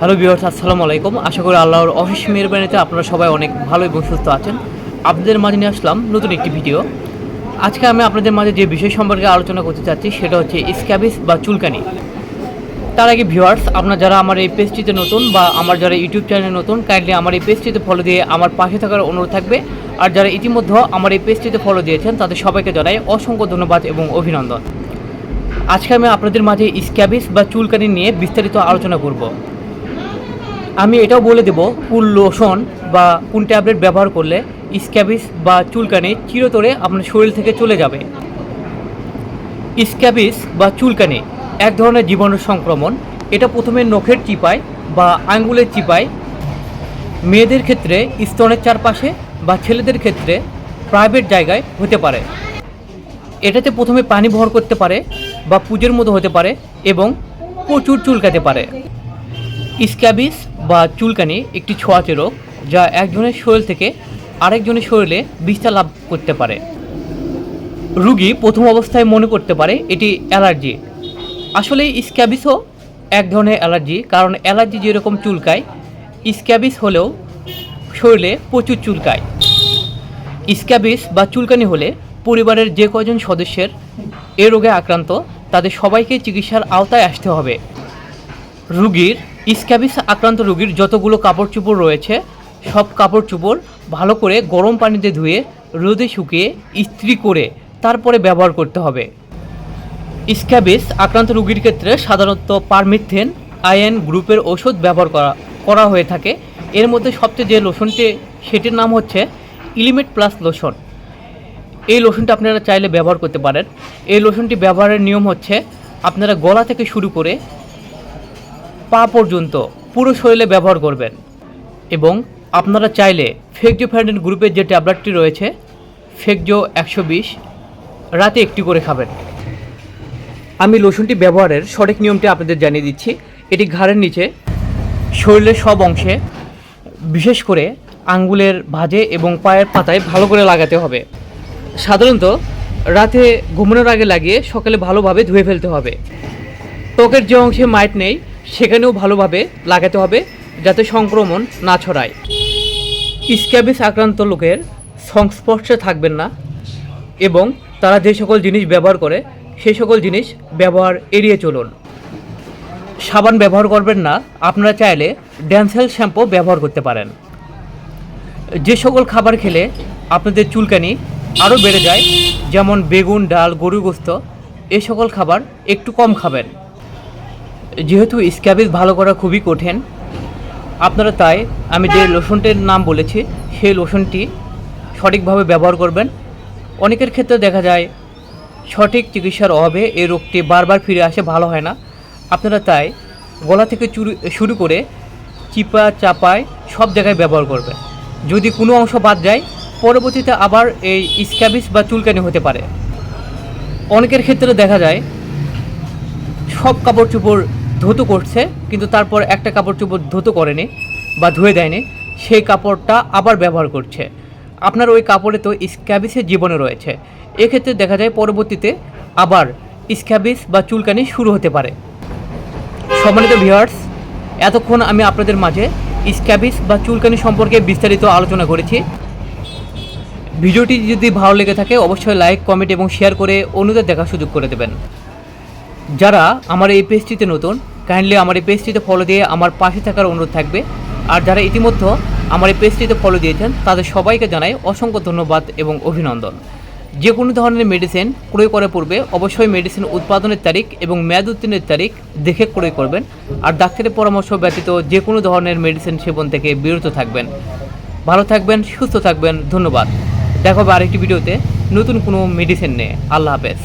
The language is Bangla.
হ্যালো বিহার্স আসসালামু আলাইকুম। আশা করি আল্লাহর অশেষ মেহরবানিতে আপনারা সবাই অনেক ভালো এবং সুস্থ আছেন। আপনাদের মাঝে নিয়ে আসলাম নতুন একটি ভিডিও। আজকে আমি আপনাদের মাঝে যে বিষয় সম্পর্কে আলোচনা করতে চাচ্ছি, সেটা হচ্ছে স্ক্যাবিস বা চুলকানি। তার আগে ভিউয়ার্স, আপনারা যারা আমার এই পেজটিতে নতুন বা আমার যারা ইউটিউব চ্যানেলে নতুন কাইন্ডলি আমার এই পেজটিতে ফলো দিয়ে আমার পাশে থাকার অনুরোধ থাকবে। আর যারা ইতিমধ্যে আমার এই পেজটিতে ফলো দিয়েছেন, তাদের সবাইকে জানাই অসংখ্য ধন্যবাদ এবং অভিনন্দন। আজকে আমি আপনাদের মাঝে স্ক্যাবিস বা চুলকানি নিয়ে বিস্তারিত আলোচনা করব। আমি এটাও বলে দেব কোন লোশন বা কোন ট্যাবলেট ব্যবহার করলে স্ক্যাবিস বা চুলকানি চিরতরে আপনার শরীর থেকে চলে যাবে। স্ক্যাবিস বা চুলকানি, এক ধরনের জীবাণু সংক্রমণ, এটা প্রথমে নখের চিপায় বা আঙ্গুলের চিপায়। মেয়েদের ক্ষেত্রে স্তনের চারপাশে বা ছেলেদের ক্ষেত্রে প্রাইভেট জায়গায় হতে পারে। এটাতে প্রথমে পানি ভর করতে পারে বা পুজোর মতো হতে পারে এবং প্রচুর চুলকাতে পারে। স্ক্যাবিস বা চুলকানি একটি ছোঁয়াচে রোগ যা একজনের শরীর থেকে আরেকজনের শরীরে বিস্তার লাভ করতে পারে। রুগী প্রথম অবস্থায় মনে করতে পারে এটি অ্যালার্জি। আসলে স্ক্যাবিসও এক ধরনের অ্যালার্জি, কারণ অ্যালার্জি যেরকম চুলকায়, স্ক্যাবিস হলেও শরীরে প্রচুর চুলকায়। স্ক্যাবিস বা চুলকানি হলে পরিবারের যে কজন সদস্যের এ রোগে আক্রান্ত, তাদের সবাইকে চিকিৎসার আওতায় আসতে হবে। রুগীর স্ক্যাবিস আক্রান্ত রুগীর যতগুলো কাপড় চোপড় রয়েছে, সব কাপড় চোপড় ভালো করে গরম পানিতে ধুয়ে, রোদে শুকিয়ে, ইস্ত্রি করে তারপরে ব্যবহার করতে হবে। স্ক্যাবিস আক্রান্ত রোগীর ক্ষেত্রে সাধারণত পারমিথেন আয়ন গ্রুপের ওষুধ ব্যবহার করা করা হয়ে থাকে। এর মধ্যে সবচেয়ে যে লোশনটি, সেটির নাম হচ্ছে ইলিমেট প্লাস লোশন। এই লোশনটা আপনারা চাইলে ব্যবহার করতে পারেন। এই লোশনটি ব্যবহারের নিয়ম হচ্ছে, আপনারা গলা থেকে শুরু করে পা পর্যন্ত পুরো শরীরে ব্যবহার করবেন। এবং আপনারা চাইলে ফেকজো ফ্যান্ডেন গ্রুপের যে ট্যাবলেটটি রয়েছে, ফেকজো একশো বিশ, রাতে একটি করে খাবেন। আমি লোশনটি ব্যবহারের সঠিক নিয়মটি আপনাদের জানিয়ে দিচ্ছি। এটি ঘাড়ের নিচে, শরীরের সব অংশে, বিশেষ করে আঙ্গুলের ভাঁজে এবং পায়ের পাতায় ভালো করে লাগাতে হবে। সাধারণত রাতে ঘুমানোর আগে লাগিয়ে সকালে ভালোভাবে ধুয়ে ফেলতে হবে। ত্বকের যে অংশে মাইট নেই সেখানেও ভালোভাবে লাগাতে হবে যাতে সংক্রমণ না ছড়ায়। স্ক্যাবিস আক্রান্ত লোকের সংস্পর্শে থাকবেন না এবং তারা যে সকল জিনিস ব্যবহার করে সেই সকল জিনিস ব্যবহার এড়িয়ে চলুন। সাবান ব্যবহার করবেন না, আপনারা চাইলে ড্যান্সেল শ্যাম্পু ব্যবহার করতে পারেন। যে সকল খাবার খেলে আপনাদের চুলকানি আরও বেড়ে যায়, যেমন বেগুন, ডাল গরু গোস্ত, এ সকল খাবার একটু কম খাবেন। যেহেতু স্ক্যাবিস ভালো করা খুবই কঠিন আপনারা তাই আমি যে লোশনটির নাম বলেছি সেই লোশনটি সঠিকভাবে ব্যবহার করবেন। অনেকের ক্ষেত্রে দেখা যায় সঠিক চিকিৎসার অভাবে এই রোগটি বারবার ফিরে আসে ভালো হয় না। আপনারা তাই গলা থেকে চুরু শুরু করে চিপা চাপায় সব জায়গায় ব্যবহার করবেন। যদি কোনো অংশ বাদ যায় পরবর্তীতে আবার এই স্ক্যাবিস বা চুলকানি হতে পারে। অনেকের ক্ষেত্রে দেখা যায় সব কাপড় চোপড় ধুতো করছে, কিন্তু তারপর একটা কাপড় চোপড় ধুতো করেনি বা ধুয়ে দেয়নি, সেই কাপড়টা আবার ব্যবহার করছে। আপনার ওই কাপড়ে তো স্ক্যাবিসের জীবনে রয়েছে। এক্ষেত্রে দেখা যায় পরবর্তীতে আবার স্ক্যাবিস বা চুলকানি শুরু হতে পারে। সম্মানিত ভিউয়ার্স, এতক্ষণ আমি আপনাদের মাঝে স্ক্যাবিস বা চুলকানি সম্পর্কে বিস্তারিত আলোচনা করেছি। ভিডিওটি যদি ভালো লেগে থাকে, অবশ্যই লাইক, কমেন্ট এবং শেয়ার করে অন্যদের দেখার সুযোগ করে দেবেন। যারা আমার এই পেজটিতে নতুন কাইন্ডলি আমার এই পেজটিতে ফলো দিয়ে আমার পাশে থাকার অনুরোধ থাকবে। আর যারা ইতিমধ্যে আমার এই পেজটিতে ফলো দিয়েছেন, তাদের সবাইকে জানাই অসংখ্য ধন্যবাদ এবং অভিনন্দন। যে কোনো ধরনের মেডিসিন ক্রয় করার পূর্বে অবশ্যই মেডিসিন উৎপাদনের তারিখ এবং মেয়াদ উত্তীর্ণের তারিখ দেখে ক্রয় করবেন। আর ডাক্তারের পরামর্শ ব্যতীত যে কোনো ধরনের মেডিসিন সেবন থেকে বিরত থাকবেন। ভালো থাকবেন, সুস্থ থাকবেন, ধন্যবাদ। দেখা হবে আরেকটি ভিডিওতে নতুন কোনো মেডিসিন নিয়ে। আল্লাহ হাফেজ।